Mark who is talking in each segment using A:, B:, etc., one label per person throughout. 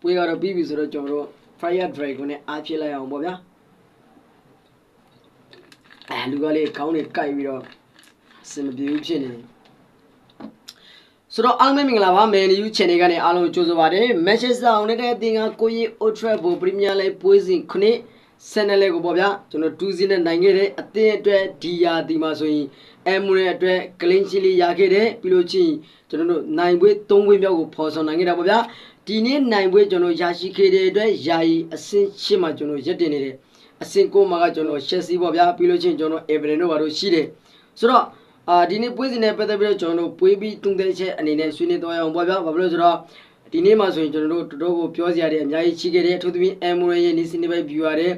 A: ပွဲကတော့ပြီးပြီဆိုတော့ကျွန်တော်တို့ Fire Dragon နဲ့အားဖြည့်လိုက်အောင်ပေါ့ဗျာအဲလူကလေးခေါင်းတွေကိုက်ပြီးတော့အစင်မပြေဘူးဖြစ်နေတယ်ဆိုတော့အားလုံးပဲမင်္ဂလာပါမယ်နယူး channel ကနေအားလုံးကြိုဆိုပါရစေ Manchester United အသင်းကကိုရီ Old Trafford Premier League ပွဲစဉ်ခုနှစ်ဆန်နယ်လေးကိုပေါ့ဗျာကျွန်တော်2စီးနဲ့နိုင်ခဲ့တဲ့အသင်းအတွက်ဒီယာဒီမှာဆိုရင်အမ်မူရဲ့အတွက်ကလင်းချီလေးရခဲ့တဲ့ပြီးလို့ချင်းကျွန်တော်တို့နိုင်ပွဲ3ပွဲမြောက်ကိုဖော်ဆောင်နိုင်ခဲ့တာပေါ့ဗျာ ဒီနေ့နိုင်ပွဲကျွန်တော်ရရှိခဲ့တဲ့အတွက်ယာယီအဆင့်ရှင်းမှာကျွန်တော်ရက်တင်နေတယ်အဆင့်9မှာကကျွန်တော်ရှက်စီပေါ့ဗျာပြီးလို့ချင်းကျွန်တော်အေဗရင်တို့ဘာလို့ရှိတယ်ဆိုတော့အာဒီနေ့ပွဲစဉ်နဲ့ပတ်သက်ပြီးတော့ကျွန်တော်တို့ပွဲပြီးတုံတဲ့ချက်အနေနဲ့ဆွေးနွေးသွားရအောင်ပေါ့ဗျာဘာဖြစ်လို့ဆိုတော့ဒီနေ့မှာဆိုရင်ကျွန်တော်တို့တော်တော်ကိုပြောစရာတွေအများကြီးရှိခဲ့တယ်အထူးသဖြင့်အမ်မူရဲ့နေစနေပိုင်း view ရတဲ့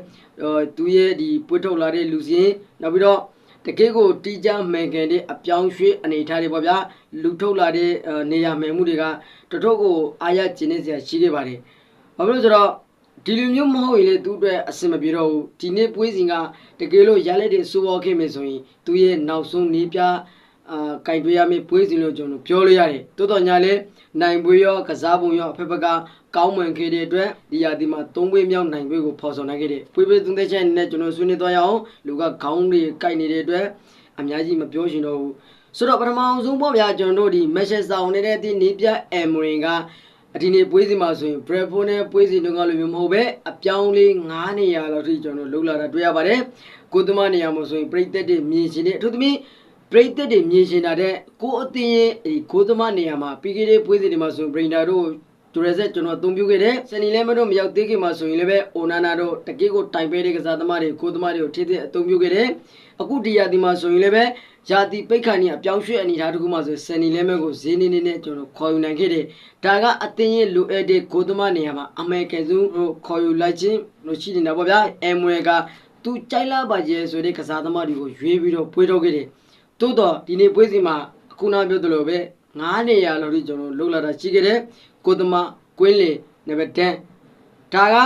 A: သူရဲ့ဒီပွတ်ထုတ်လာတဲ့လူစင်းနောက်ပြီးတော့ တကယ်ကိုတီးကြမှန်ကန်တဲ့အပြောင်းရွှေ့အနေထားတွေပေါ့ဗျာလူထုတ်လာတဲ့နေရာမှန်မှုတွေကတော်တော်ကိုအားရကျင်းနေစရာရှိခဲ့ပါတယ်ဘာဖြစ်လို့ဆိုတော့ဒီလိုမျိုးမဟုတ်ရင်လေသူ့အတွက်အဆင်မပြေတော့ဘူးဒီနေ့ပွဲစဉ်ကတကယ်လို့ရလက်တွေစိုးပေါ်ခဲ့မယ်ဆိုရင်သူရဲ့နောက်ဆုံးနေပြ အာကင်တွေရမယ့်ပွဲစဉ်လို့ကျွန်တော်ပြောလို့ရတယ်တိုးတော်ညာလဲနိုင်ပွဲရောကစားပုံရောအဖက်ဖက်ကကောင်းမွန်ခဲ့တဲ့အတွက်ဒီရာဒီမှာ၃ပွဲမြောက်နိုင်ပွဲကိုဖော်ဆောင်နိုင်ခဲ့တယ်ပွဲပွဲသုံးသက်ချက်နဲ့ကျွန်တော်ဆွေးနွေးသွားရအောင်လူကခေါင်းတွေကိုက်နေတဲ့အတွက်အများကြီးမပြောရှင်တော့ဘူးဆိုတော့ပထမအောင်ဆုံးပေါ့ဗျာကျွန်တော်တို့ဒီမက်ရှက်ဆောင်နေတဲ့ဒီနေပြအမ်မရင်ကအဒီနေ့ပွဲစီမှာဆိုရင် Bravo နဲ့ပွဲစီတုန်းကလိုမျိုးမဟုတ်ပဲအပြောင်းလေး9နေရာလောက်ထိကျွန်တော်လှုပ်လာတာတွေ့ရပါတယ်ကိုသမနေရာမှာဆိုရင်ပြိသက်တွေမြင်ရှင်တဲ့အထူးသဖြင့် ပရိသတ်တွေမြင်ရှင်တာတဲ့ကိုအတင်းရဲ့ဒီကိုသမနေရာမှာပြီးခဲ့တဲ့ပွဲစဉ်တွေမှာဆိုရင်ဘရိန်ဒါတို့ဒူရဆက်ကျွန်တော်အသုံးပြုခဲ့တယ်စနီလဲမတို့မရောက်သေးခင်မှာဆိုရင်လည်းပဲအိုနာနာတို့တကယ့်ကိုတိုင်ပေးတဲ့ကစားသမားတွေကိုသမားတွေကိုထိတဲ့အသုံးပြုခဲ့တယ်အခုဒီယာဒီမှာဆိုရင်လည်းပဲယာတီပိတ်ခါနီအပြောင်းရွှေ့အနေထားတစ်ခုမှဆိုစနီလဲမဲကိုဈေးနေနေနဲ့ကျွန်တော်ခေါ်ယူနိုင်ခဲ့တယ်ဒါကအတင်းရဲ့လိုအပ်တဲ့ကိုသမားနေရာမှာအမေကန်စုခေါ်ယူလိုက်ခြင်းလို့ရှိနေတာပေါ့ဗျာအမ်ဝဲကသူကြိုက်လာပါကျဲဆိုတဲ့ကစားသမားတွေကိုရွေးပြီးတော့ပွေးထုတ်ခဲ့တယ် တိုးတော့ဒီနေ့ပွဲစီမှာအခုနပြောသလိုပဲ9နေရာလောက်ထိကျွန်တော်လှုပ်လာတာရှိခဲ့တယ်ကိုသမကွင်းလေနံပါတ်10ဒါက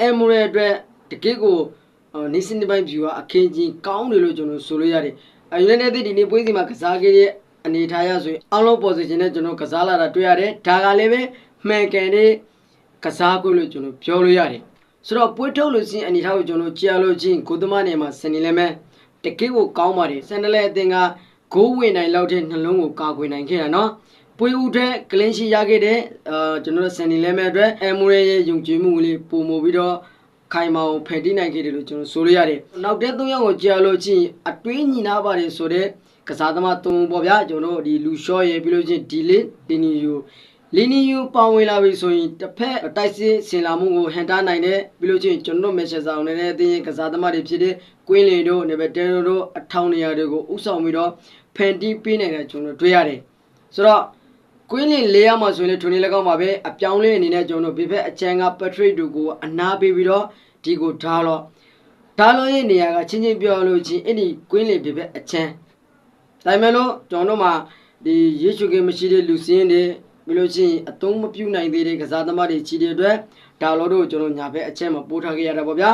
A: အမ်မရအတွက်တကယ့်ကိုနေစင်ပိုင်း view ကအခင်းချင်းကောင်းတယ်လို့ကျွန်တော်ဆိုလို့ရတယ်အယူနိုက်တက်ဒီနေ့ပွဲစီမှာကစားခဲ့တဲ့အနေထားရဆိုရင်အောက်လုံး position နဲ့ကျွန်တော်ကစားလာတာတွေ့ရတယ်ဒါကလည်းပဲမှန်ကန်တဲ့ကစားကွင်းလို့ကျွန်တော်ပြောလို့ရတယ်ဆိုတော့ပွဲထုတ်လို့ရှိရင်အနေထားကိုကျွန်တော်ကြားလို့ချင်းကိုသမနေမှာစနေလည်းမဲ့ တကယ့်ကိုကောင်းပါတယ်ဆန်ဒလဲအတင်ကဂိုးဝင်နိုင်လောက်တဲ့နှလုံးကိုကာကွယ်နိုင်ခဲ့တာနော်ပွေဦးတဲ့ကလင်းရှိရခဲ့တဲ့အာကျွန်တော်တို့ဆန်နီလဲမဲ့အတွက်အမူရဲရဲ့ယုံကြည်မှုလေးပုံမပြီးတော့ခိုင်မာအောင်ဖယ်တိနိုင်ခဲ့တယ်လို့ကျွန်တော်ဆိုလို့ရတယ်နောက်တဲ့၃ယောက်ကိုကြာလို့ချင်းအတွင်းညီနာပါတယ်ဆိုတဲ့ကစားသမား၃ပေါ့ဗျာကျွန်တော်တို့ဒီလူရှော့ရဲ့ပြီးလို့ချင်းဒီလစ်ဒီနီယို လီနီယိုပေါဝင်လာပြီဆိုရင်တစ်ဖက်တိုက်စစ်ဆင်လာမှုကိုဟန်တာနိုင်တယ်ပြီးလို့ချင်းကျွန်တော်မက်ဆက်ဆောင်နေတဲ့အသင်းကစားသမားတွေဖြစ်တဲ့ကွင်းလင်တို့နေဗတဲတို့အထောင်နေရာတွေကိုဥဆောင်ပြီးတော့ဖန်တီးပေးနိုင်တယ်ကျွန်တော်တွေ့ရတယ်ဆိုတော့ကွင်းလင်လေးရမှာဆိုရင်လည်းထုံနေလည်းကောင်းပါပဲအပြောင်းလေးအနေနဲ့ကျွန်တော်ဘေဘက်အချမ်းကပထရစ်တို့ကိုအနာပေးပြီးတော့ဒီကိုဓာတ်တော့ဓာတ်လို့ရဲ့နေရာကချင်းချင်းပြောလို့ချင်းအဲ့ဒီကွင်းလင်ဘေဘက်အချမ်းဒါပေမဲ့လို့ကျွန်တော်တို့မှာဒီရေချူကင်းမရှိတဲ့လူစင်းတွေ ပြီးလို့ချင်းအသုံးမပြုနိုင်သေးတဲ့ကစားသမားတွေချီတဲ့အတွက်ဒါလို့တို့ကျွန်တော်ညာဘက်အချက်မှာပို့ထားခဲ့ရတာပေါ့ဗျာ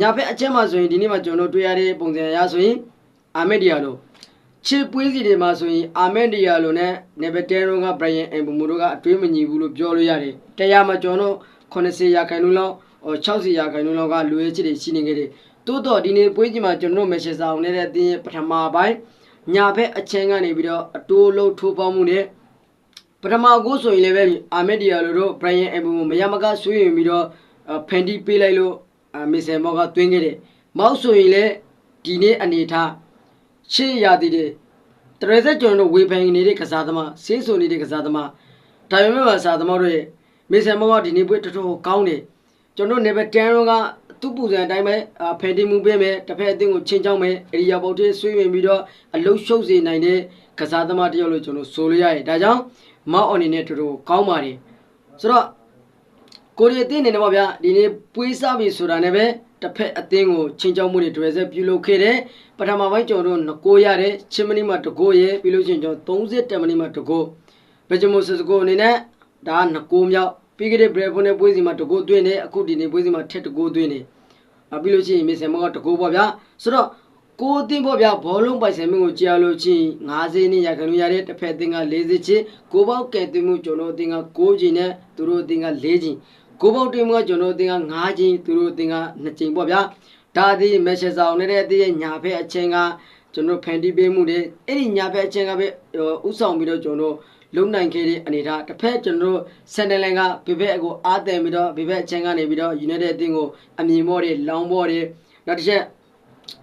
A: ညာဘက်အချက်မှာဆိုရင်ဒီနေ့မှာကျွန်တော်တွေ့ရတဲ့ပုံစံအရဆိုရင်အာမက်ဒီယာတို့ချစ်ပွဲစီတွေမှာဆိုရင်အာမက်ဒီယာလိုနဲ့နေဗတဲရိုကဘရိုင်အမ်ဘူမိုတို့ကအတွေးမညီဘူးလို့ပြောလို့ရတယ်တရားမှာကျွန်တော်80ရာခိုင်နှုန်းလောက်60ရာခိုင်နှုန်းလောက်ကလူရဲချစ်တွေရှိနေခဲ့တယ်တိုးတော့ဒီနေ့ပွဲကြီးမှာကျွန်တော်မက်ဆေ့ချ်အောင်နေတဲ့အတင်းပထမပိုင်းညာဘက်အချင်းကနေပြီးတော့အတိုးလုံးထိုးပေါင်းမှုနဲ့ ပထမကိုဆိုရင်လည်းပဲအာမက်ဒီယာလိုတို့ဘရိုင်အမ်ဘူမိုမရမကဆွေးရင်ပြီးတော့ဖန်တီပေးလိုက်လို့မစ်ဆယ်မော့ကတွင်းခဲ့တယ်မောက်ဆိုရင်လည်းဒီနေ့အနေထားရှေ့ရသည်တဲ့တရဇက်ကျွန်တော်တို့ဝေဖန်နေတဲ့ကစားသမားဆေးဆိုနေတဲ့ကစားသမားဒါပေမဲ့ပါစားသမားတို့ရဲ့မစ်ဆယ်မော့ကဒီနေ့ပွဲတော်တော်ကောင်းတယ်ကျွန်တော်နေဘတန်ရောကသူ့ပူစံအတိုင်းပဲဖန်တီမှုပေးမယ်တစ်ဖက်အသင်းကိုချင်းချောင်းမယ်အရိယာပုတ်သေးဆွေးဝင်ပြီးတော့အလုရှုပ်စေနိုင်တဲ့ကစားသမားတယောက်လို့ကျွန်တော်ဆိုလို့ရတယ်ဒါကြောင့် မောက်အော်နေနဲ့တော်တော်ကောင်းပါတယ်ဆိုတော့ကိုရီးတင်းနေတယ်ပေါ့ဗျာဒီနေ့ပွေးစားပြီဆိုတာနဲ့ပဲတစ်ဖက်အသင်းကိုချင်းချောင်းမှုတွေတွေ့ဆက်ပြုလုပ်ခဲ့တယ်ပထမပိုင်းကျွန်တော်တို့9ရတယ်ချင်းမနီမှာတကိုးရဲ့ပြီးလို့ချင်းကျွန်တော်30တမနီမှာတကိုးဘယ်ဂျမိုစစကိုအနေနဲ့ဒါက9မြောက်ပြီးခဲ့တဲ့ Bravo နဲ့ပွဲစီမှာတကိုးသွင်းတယ်အခုဒီနေ့ပွဲစီမှာထက်တကိုးသွင်းတယ်ပြီးလို့ရှိရင်မစ်ဆယ်မောကတကိုးပေါ့ဗျာဆိုတော့ ကိုအသင်းပေါ့ဗျာဘောလုံးပိုင်ဆိုင်မှုကိုကြာလို့ချင်း50နှစ်ရခိုင်လူရတဲ့တစ်ဖက်အသင်းက40ချင်းကိုပေါက်ကဲတင်မှုကျွန်တော်အသင်းက6ချင်းနဲ့သူတို့အသင်းက4ချင်းကိုပေါက်တင်မှုကကျွန်တော်အသင်းက5ချင်းသူတို့အသင်းက2ချင်းပေါ့ဗျာဒါသည်မက်ရှယ်ဆောင်နေတဲ့အသင်းရဲ့ညာဖက်အချင်းကကျွန်တော်ဖန်တီးပေးမှုတွေအဲ့ဒီညာဖက်အချင်းကပဲဥဆောင်ပြီးတော့ကျွန်တော်လုံနိုင်ခဲ့တဲ့အနေထားတစ်ဖက်ကျွန်တော်စန်ဒလန်ကဘေဘက်အကိုအားတယ်ပြီးတော့ဘေဘက်အချင်းကနေပြီးတော့ United အသင်းကိုအမြင်မော့တွေလောင်းမော့တွေနောက်တစ်ချက်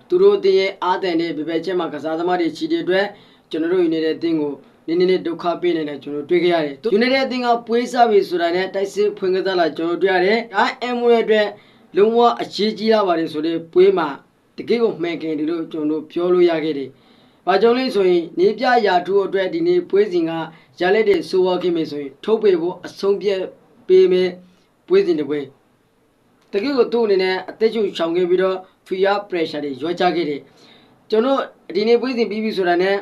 A: သူတို့အသင်းရဲ့အားတယ်တဲ့ဘေဘက်ချက်မှာကစားသမားတွေချီတဲ့အတွက်ကျွန်တော်တို့ United အသင်းကိုနင်းနေနေဒုက္ခပေးနေတယ်ကျွန်တော်တွေ့ခဲ့ရတယ်။ United အသင်းကပွေးစားပြီဆိုတာနဲ့တိုက်စစ်ဖွင့်ကစားလာကျွန်တော်တွေ့ရတယ်။ဒါ M ရဲ့အတွက်လုံးဝအရေးကြီးလာပါတယ်ဆိုတဲ့ပွေးမှာတကယ်ကိုမှန်ကန်တယ်လို့ကျွန်တော်ပြောလို့ရခဲ့တယ်။ဘာကြောင့်လဲဆိုရင်နေပြရာထူးအတွက်ဒီနေ့ပွေးစဉ်ကရလက်တွေဆိုးဝါးခဲ့မယ်ဆိုရင်ထုတ်ပေးဖို့အဆုံးဖြတ်ပေးမယ်ပွေးစဉ်တစ်ပွဲတကယ်ကိုသူ့အနေနဲ့အသက်ရှူချောင်ခဲ့ပြီးတော့ fear pressure တွေရောချခဲ့တယ်။ကျွန်တော်ဒီနေ့ပွေးစဉ်ပြီးပြီဆိုတာနဲ့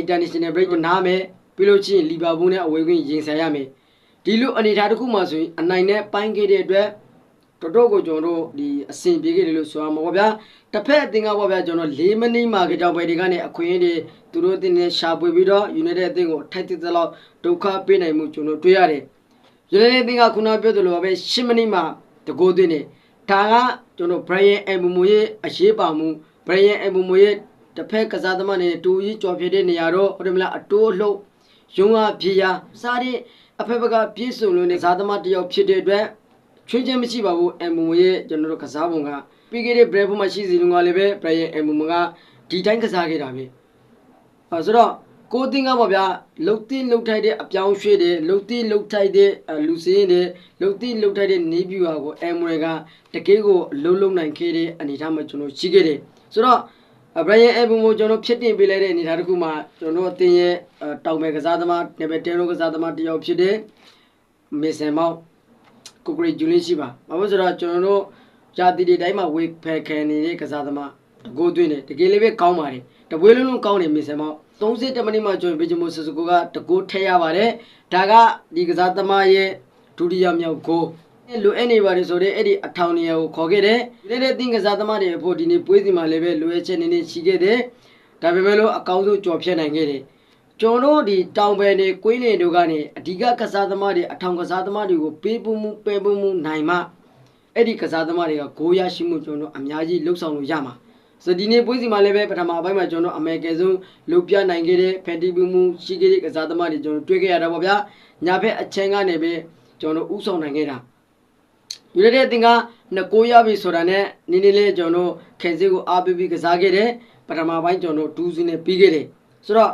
A: international break ကိုနားမယ်ပြီးလို့ချင်းလီဗာပူးနဲ့အဝေးကွင်းရင်ဆိုင်ရမယ်။ဒီလိုအနေအထားတစ်ခုမှဆိုရင်အနိုင်နဲ့ပိုင်းခဲ့တဲ့အတွက်တော်တော်ကိုကျွန်တော်တို့ဒီအဆင်ပြေခဲ့တယ်လို့ဆိုရမှာပေါ့ဗျာတစ်ဖက်အသင်းကပေါ့ဗျာကျွန်တော်၄မိနစ်မှကြောင်ပဲဒီကနေအခွင့်အရေးတွေသူတို့အသင်းနဲ့ရှာပွေပြီးတော့ United အသင်းကိုထိုက်တစ်သလောက်ဒုက္ခပေးနိုင်မှုကျွန်တော်တွေ့ရတယ် United အသင်းကခုနပြောသလိုပဲ၈မိနစ်မှတကိုးသွင်းနေဒါက ကျွန်တော် Brian Mbeumo ရဲ့အရေးပါမှု Brian Mbeumo ရဲ့တစ်ဖက်ကစားသမားနဲ့တူကြီးကြော်ပြတဲ့နေရာတော့ဟုတ်တယ်မလားအတိုးလှုပ်ရုံးအားပြေးရစားတဲ့အဖက်ဘက်ကပြေးစုံလို့နေကစားသမားတစ်ယောက်ဖြစ်တဲ့အတွက်ချွေးချင်းမရှိပါဘူးအမ်မူရဲ့ကျွန်တော်တို့ကစားပုံကပြီးခဲ့တဲ့ Brave မှာရှိစီလုံးကလည်းပဲ Brian အမ်မူကဒီတိုင်းကစားခဲ့တာပဲအဲဆိုတော့ ကိုတင်ကပေါ့ဗျာလုတ်တိလုတ်ထိုက်တဲ့အပြောင်းရွှေ့တဲ့လုတ်တိလုတ်ထိုက်တဲ့လူစင်းတဲ့လုတ်တိလုတ်ထိုက်တဲ့နေပြူဟာကိုအမ်မူကတကယ်ကိုအလုံးလုံးနိုင်ခဲ့တဲ့အနေအထားမှာကျွန်တော်ရှိခဲ့တယ်ဆိုတော့ဘရယန်အဘုံကိုကျွန်တော်ဖြစ်တင်ပေးလိုက်တဲ့အနေအထားတစ်ခုမှာကျွန်တော်အတင်းရဲ့တောင်မဲကစားသမားနယ်ပယ်10လုံးကစားသမားတစ်ယောက်ဖြစ်တဲ့မေဆန်မောက်ကိုကရီဂျူလင်းရှိပါဘာလို့ဆိုတော့ကျွန်တော်တို့ဂျာတီတွေတိုင်းမှာဝေဖယ်ခံနေတဲ့ကစားသမားတကိုးသွင်းတယ်တကယ်လေးပဲကောင်းပါတယ်တပွဲလုံးလုံးကောင်းတယ်မေဆန်မောက် 30မိနစ်မှကျွန်တော်ဘီဂျမိုဆဆကိုကတကိုးထည့်ရပါတယ်ဒါကဒီကစားသမားရဲ့ဒုတိယမြောက်ဂိုးလိုအပ်နေပါတယ်ဆိုတော့အဲ့ဒီအထောင်နေရာကိုခေါ်ခဲ့တယ်။ဒီတဲ့တင်ကစားသမားတွေအဖို့ဒီနေ့ပွဲစီမှာလည်းပဲလိုအပ်ချက်နေနေရှိခဲ့တယ်။ဒါပေမဲ့လို့အကောင်းဆုံးကြော်ဖြတ်နိုင်ခဲ့တယ်။ကျွန်တော်တို့ဒီတောင်ပယ်နေကွင်းနေတို့ကနေအဓိကကစားသမားတွေအထောင်ကစားသမားတွေကိုပေးပမှုပယ်ပမှုနိုင်မှအဲ့ဒီကစားသမားတွေကဂိုးရရှိမှုကျွန်တော်အများကြီးလှုပ်ဆောင်လို့ရမှာ။ ဆိုဒီနေ့ပွဲစီမှာလည်းပဲပထမအပိုင်းမှာကျွန်တော်အမေရိကန်ဆုံးလုပြနိုင်ခဲ့တဲ့ဖန်တီပမှုရှိခဲ့တဲ့ကစားသမားတွေကျွန်တော်တွေ့ခဲ့ရတာပေါ့ဗျာ။ညာဘက်အချင်းကနေပဲကျွန်တော်ဥဆောင်နိုင်ခဲ့တာ။ယူနိုက်တက်အသင်းကနှစ်ကိုရပြီဆိုတာနဲ့နင်းနေလေးကျွန်တော်ခဲစစ်ကိုအားပေးပြီးကစားခဲ့တယ်ပထမပိုင်းကျွန်တော်ဒူးစီနဲ့ပြီးခဲ့တယ်ဆိုတော့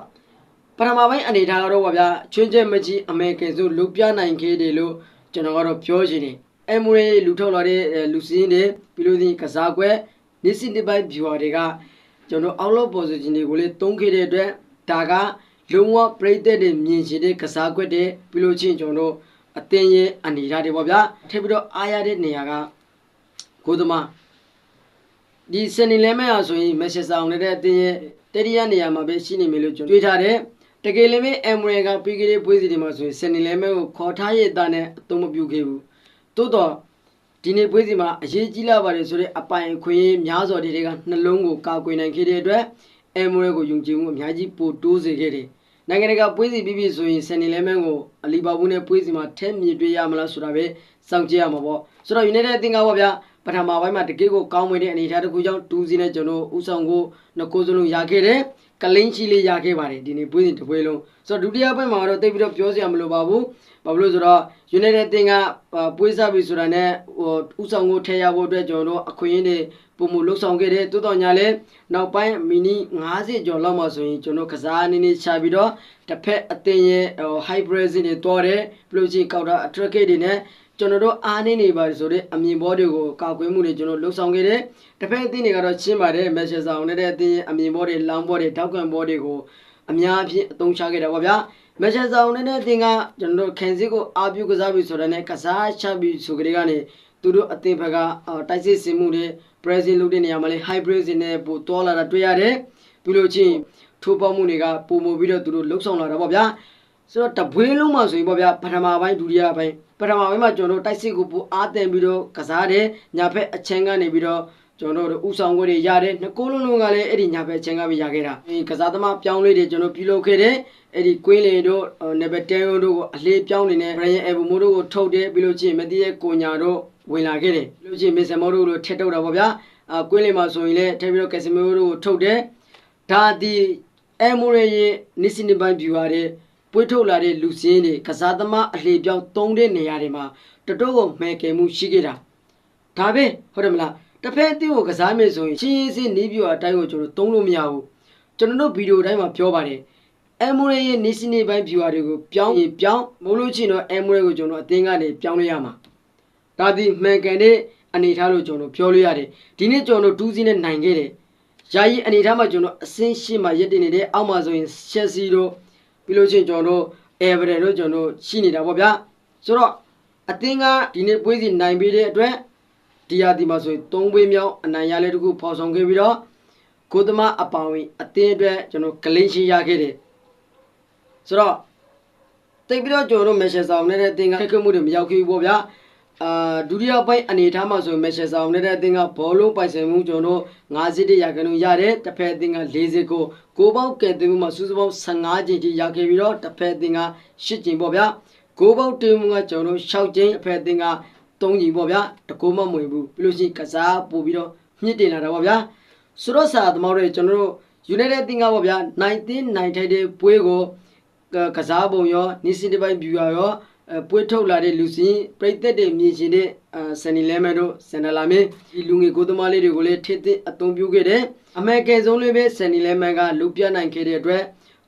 A: ပထမပိုင်းအနေထားကတော့ဗျာချွင်းချက်မကြီးအမေကယ်ဆိုလုပြနိုင်ခဲ့တယ်လို့ကျွန်တော်ကတော့ပြောချင်တယ်အမူရေလူထုတ်လာတဲ့လူစင်းတွေပြီးလို့ဒီကစားကွက် နေစစ်တစ်ပိုင်း viewer တွေကကျွန်တော်အောက်လောက်ပေါ်စီခြင်းတွေကိုလည်းတုံးခဲ့တဲ့အတွက်ဒါကလုံးဝပြိသက်တွေမြင်ရှိတဲ့ကစားကွက်တွေပြီးလို့ချင်းကျွန်တော်အသင်းရဲ့အနေအထားတွေပေါ့ဗျာထပ်ပြီးတော့အားရတဲ့နေရာကကိုသမားဒီစနေလဲမဲ့အောင်ဆိုရင်မက်ဆေ့ဆောင်နေတဲ့အသင်းရဲ့တတိယနေရာမှာပဲရှိနေမယ်လို့ကျွန်တော်တွေးထားတယ်တကယ်လည်းပဲအမ်ရန်ကပြီးကလေးပွဲစီတွေမှာဆိုရင်စနေလဲမဲ့ကိုခေါ်ထားရတဲ့နဲ့အသုံးမပြုခဲ့ဘူးတိုးတော့ ဒီနေ့ပွဲစီမှာအရေးကြီးလာပါတယ်ဆိုတဲ့အပိုင်ခွင့်များစွာတွေကနှလုံးကိုကာကွယ်နိုင်ခဲ့တဲ့အတွက်အမ်ရန်ကိုယုံကြည်မှုအများကြီးပိုတိုးစေခဲ့တယ်နိုင်ငံတကာပွဲစီပြီးပြီဆိုရင်ဆန်နီလဲမန်ကိုအလီဘာဘူးနဲ့ပွဲစီမှာထဲမြင်တွေ့ရမလားဆိုတာပဲစောင့်ကြည့်ရမှာပေါ့ဆိုတော့ United အသင်းကပေါ့ဗျာပ ထမပိုင်းမှာတကယ်ကိုကောင်းမွေတဲ့အနေအထားတစ်ခုကြောင့်2စီနဲ့ကျွန်တော်ဥဆောင်ကိုနှစ်ကိုစလုံးရခဲ့တယ်ကလင်းချီလေးရခဲ့ပါတယ်ဒီနေ့ပွဲစဉ်တစ်ပွဲလုံးဆိုတော့ဒုတိယပိုင်းမှာတော့တိတ်ပြီးတော့ပြောစရာမလိုပါဘူးဘာလို့လဲဆိုတော့ United အသင်းကပွဲစားပြီဆိုတာနဲ့ဟိုဥဆောင်ကိုထည့်ရဖို့အတွက်ကျွန်တော်တို့အခွင့်အရေးတွေပုံမှုလှုပ်ဆောင်ခဲ့တယ်တိုးတော်ညာလဲနောက်ပိုင်းမီနီ90ကျော်လောက်မှဆိုရင်ကျွန်တော်ကစားနေနေချပြီးတော့တစ်ဖက်အသင်းရဲ့ high press တွေတွားတယ်ပြီးလို့ချင်းကောက်တာ attract တွေနဲ့ ကျွန်တော်တို့အားနေနေပါတယ်ဆိုတဲ့အမြင်ဘောတွေကိုကာကွယ်မှုတွေကျွန်တော်လှုပ်ဆောင်ခဲ့တယ်တစ်ဖက်အသင်းတွေကတော့ချင်းပါတယ်မက်ရှယ်ဆောင်နေတဲ့အသင်းရဲ့အမြင်ဘောတွေလောင်းဘောတွေထောက်ခံဘောတွေကိုအများအပြားအသုံးချခဲ့တာပေါ့ဗျာမက်ရှယ်ဆောင်နေတဲ့အသင်းကကျွန်တော်တို့ခန်စစ်ကိုအားပြုကစားပြီးဆိုတဲ့နဲ့ကစားချပြီးဆိုကြတဲ့ကနေသူတို့အသင်းဘက်ကတိုက်စစ်စင်မှုတွေ Brazil လုပ်တဲ့နေရာမှာလေ hybrid စင်နဲ့ပိုတော်လာတာတွေ့ရတယ်ပြီးလို့ချင်းထိုးပေါက်မှုတွေကပုံမပြီးတော့သူတို့လှုပ်ဆောင်လာတာပေါ့ဗျာ ဆိုတော့တပွေးလုံးမှာဆိုရင်ပေါ့ဗျာပထမပိုင်းဒုတိယပိုင်းပထမပိုင်းမှာကျွန်တော်တို့တိုက်စစ်ကိုပိုအားတင်ပြီးတော့ကစားတယ်ညာဘက်အချင်းကနေပြီးတော့ကျွန်တော်တို့ဥဆောင်ခွင့်တွေရတယ်နှစ်ကိုးလုံးလုံးကလည်းအဲ့ဒီညာဘက်ချင်းကပဲရခဲ့တာဒီကစားသမားပြောင်းလေးတွေကျွန်တော်ပြုလုပ်ခဲ့တယ်အဲ့ဒီကွင်းလင်တို့နံပါတ်10တို့ကိုအလေးပြောင်းနေနဲ့ Brian Ebomo တို့ကိုထုတ်တယ်ပြီးလို့ချင်းမတိရဲ့ကိုညာတို့ဝင်လာခဲ့တယ်ပြီးလို့ချင်းမစ်ဆမောတို့တို့ထက်ထုတ်တာပေါ့ဗျာအကွင်းလင်မှာဆိုရင်လည်းထက်ပြီးတော့ကက်စမီယိုတို့ကိုထုတ်တယ်ဒါဒီအမိုရေရဲ့နစ်စနီပိုင်း view ရတဲ့ ပွေးထုတ်လာတဲ့လူစင်းတွေကစားသမားအလေပြောင်းသုံးတဲ့နေရာတွေမှာတတော်ကိုမှန်ကယ်မှုရှိခဲ့တာဒါပဲဟုတ်တယ်မလားတစ်ဖက်အသင်းကိုကစားမယ်ဆိုရင်ရှင်းရှင်းစင်းနီးပြအတိုင်းကိုကျွန်တော်သုံးလို့မရဘူးကျွန်တော်တို့ဗီဒီယိုတိုင်းမှာပြောပါတယ်အမိုရေရဲ့နေစနီပိုင်း view တွေကိုပြောင်းရင်ပြောင်းမဟုတ်လို့ချင်းတော့အမိုရေကိုကျွန်တော်အသင်းကနေပြောင်းလို့ရမှာဒါဒီမှန်ကန်တဲ့အနေထားလို့ကျွန်တော်ပြောလို့ရတယ်ဒီနေ့ကျွန်တော်တို့2စီးနဲ့နိုင်ခဲ့တယ်ယာယီအနေထားမှာကျွန်တော်အစင်းရှိမှရက်တင်နေတဲ့အောက်မှာဆိုရင်ချက်စီတို့ ပြီးလို့ချင်းကျွန်တော်တို့အဲဗရယ်တို့ကျွန်တော်ရှိနေတာပေါ့ဗျာဆိုတော့အသင်းကဒီနေ့ပွဲစီနိုင်ပြီးတဲ့အတွက်ဒီယာဒီမှာဆိုရင်3ပွဲမြောက်အနိုင်ရလဲတခုဖော်ဆောင်ခဲ့ပြီးတော့ကိုသမအပောင်ဝင်အသင်းအတွက်ကျွန်တော်ကလင်းရှိရခဲ့တယ်ဆိုတော့တိတ်ပြီးတော့ကျွန်တော်တို့မက်ရှယ်ဆောင်နေတဲ့အသင်းကခက်ခဲမှုတွေမရောက်ခဲ့ဘူးပေါ့ဗျာ အာဒုတိယပိုင်းအနေထားမှာဆိုရင်မက်ရှယ်ဆောင်နေတဲ့အသင်းကဘောလုံးပိုင်ဆိုင်မှုကျွန်တော်တို့50ရာခိုင်နှုန်းရတယ်တစ်ဖက်အသင်းက40ကိုကိုပေါက်ကဲတင်မှုမှာစုစုပေါင်း15ကြိမ်ထိရခဲ့ပြီးတော့တစ်ဖက်အသင်းက10ကြိမ်ပေါ့ဗျာကိုပေါက်တင်မှုကကျွန်တော်တို့6ကြိမ်တစ်ဖက်အသင်းက3ကြိမ်ပေါ့ဗျာတကူမမွေဘူးပြီးလို့ရှိရင်ကစားပို့ပြီးတော့မြင့်တင်လာတာပေါ့ဗျာဆိုတော့စာသမားတွေကျွန်တော်တို့ United အသင်းကပေါ့ဗျာ19 9ထိုက်တဲ့ပွဲကိုကစားပုံရောနီစီတပိုင်း viewer ရောအဲ ပွဲထုတ်လာတဲ့လူစင်းပြိသက်တွေမြင်ရှင်တဲ့ဆန်နီလဲမဲတို့ဆန်နလာမင်းဒီလူငယ်ကိုသမားလေးတွေကိုလည်းထိသစ်အသုံးပြုခဲ့တယ်အမေကယ်ဆုံးလေးပဲဆန်နီလဲမဲကလူပြနိုင်ခဲ့တဲ့အတွက်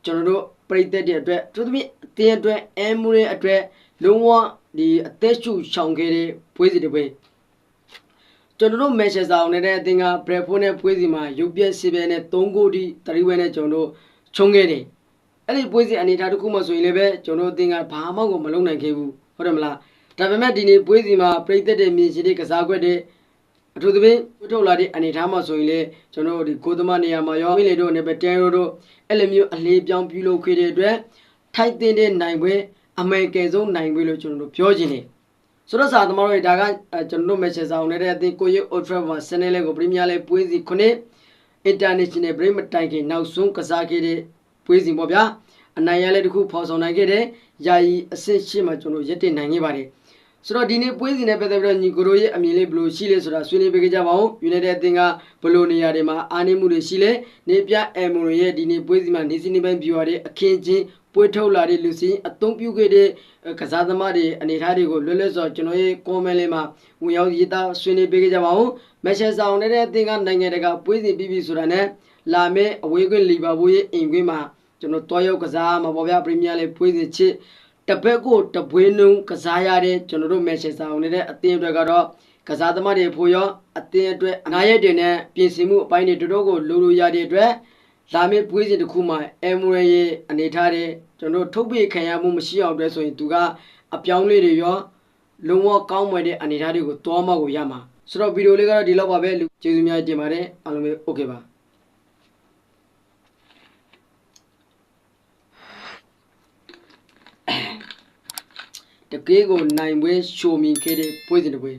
A: ကျွန်တော်တို့ပြိသက်တွေအတွက်သူသမီးအတင်းအတွက်အမ်မူရဲ့အတွက်လုံးဝဒီအသက်ရှူရှောင်ခဲ့တဲ့ပွဲစီတစ်ပွဲကျွန်တော်တို့မန်ချက်စတာအောင်နေတဲ့အသင်းကဘရက်ဖိုးနဲ့ပွဲစီမှာရုပ်ပြက်စီပဲနဲ့3ဂိုးထိတရီဝဲနဲ့ကျွန်တော်တို့ချုံခဲ့တယ် အဲ့ဒီပွဲစီအနေထားတစ်ခုမှဆိုရင်လည်းပဲကျွန်တော်တို့အသင်းကဘာမှကိုမလုပ်နိုင်ခဲ့ဘူးဟုတ်တယ်မလားဒါပေမဲ့ဒီနေ့ပွဲစီမှာပြိသက်တဲ့မြင်ရှိတဲ့ကစားကွက်တဲ့အထူးသဖြင့်ထုတ်လာတဲ့အနေထားမှာဆိုရင်လေကျွန်တော်တို့ဒီကိုသမနေရာမှာရောမိလေတို့နဲ့ပဲတန်ရိုတို့အဲ့လိုမျိုးအလေးပြောင်းပြုလုပ်ခဲ့တဲ့အတွက်ထိုက်တင်တဲ့နိုင်ပွဲအမေကယ်ဆုံးနိုင်ပွဲလို့ကျွန်တော်တို့ပြောချင်တယ်ဆိုတော့စာသမားတို့ဒါကကျွန်တော်တို့မက်ဆေ့ဆောင်နေတဲ့အသင်းကိုရုပ် Old Trafford စနေလေးကိုပရီးမီးယားလိပွဲစီခုနှစ် International Break မတိုင်ခင်နောက်ဆုံးကစားခဲ့တဲ့ ပွဲစဉ်ပေါ့ဗျာအနိုင်ရလဲတခုဖော်ဆောင်နိုင်ခဲ့တယ်ယာယီအဆင့်ရှိမှကျွန်တော်ရက်တင်နိုင်ခဲ့ပါတယ်ဆိုတော့ဒီနေ့ပွဲစဉ်နဲ့ပတ်သက်ပြီးတော့ညီကိုတို့ရဲ့အမြင်လေးဘယ်လိုရှိလဲဆိုတာဆွေးနွေးပေးကြပါဦး United အသင်းကဘယ်လိုနေရာတွေမှာအားနည်းမှုတွေရှိလဲနေပြအမ်မိုရဲ့ဒီနေ့ပွဲစဉ်မှာနေစီနေပိုင်း viewer တွေအခင်းချင်းပွဲထုတ်လာတဲ့လူစီအသုံးပြုခဲ့တဲ့ကစားသမားတွေအနေထားတွေကိုလွတ်လပ်စွာကျွန်တော်ရဲ့ comment လေးမှာဝင်ရောက်ရေးသားဆွေးနွေးပေးကြပါဦးမက်ချက်ဆောင်နေတဲ့အသင်းကနိုင်ငံတကာပွဲစဉ်ပြီးပြီဆိုတာနဲ့ လာမယ့်အဝေးကွင်းလီဗာပူးရဲ့အိမ်ကွင်းမှာကျွန်တော်တွားရောက်ကစားမှာပေါ့ဗျာပရီးမီးယားလိပွဲစဉ်ချစ်တပတ်ကိုတပွဲနှုံးကစားရတဲ့ကျွန်တော်တို့မက်ချက်ဆောင်နေတဲ့အသင်းတွေကတော့ကစားသမားတွေဖို့ရောအသင်းအတွက်အနာရက်တွေနဲ့ပြင်ဆင်မှုအပိုင်းတွေတော်တော်ကိုလိုလိုရတဲ့အတွက်လာမယ့်ပွဲစဉ်တစ်ခုမှာအမ်မရရဲ့အနေထားတဲ့ကျွန်တော်ထုတ်ပြခံရမှုမရှိအောင်အတွက်ဆိုရင်သူကအပြောင်းလေးတွေရောလုံးဝကောင်းမွယ်တဲ့အနေထားတွေကိုတွားမှကိုရမှာဆိုတော့ဗီဒီယိုလေးကတော့ဒီလောက်ပါပဲကျေးဇူးများတင်ပါတယ်အားလုံးပဲโอเคပါ တကယ်ကိုနိုင်ပွဲရှိုမင်ခဲ့တဲ့ပွဲစဉ်တစ်ပွဲ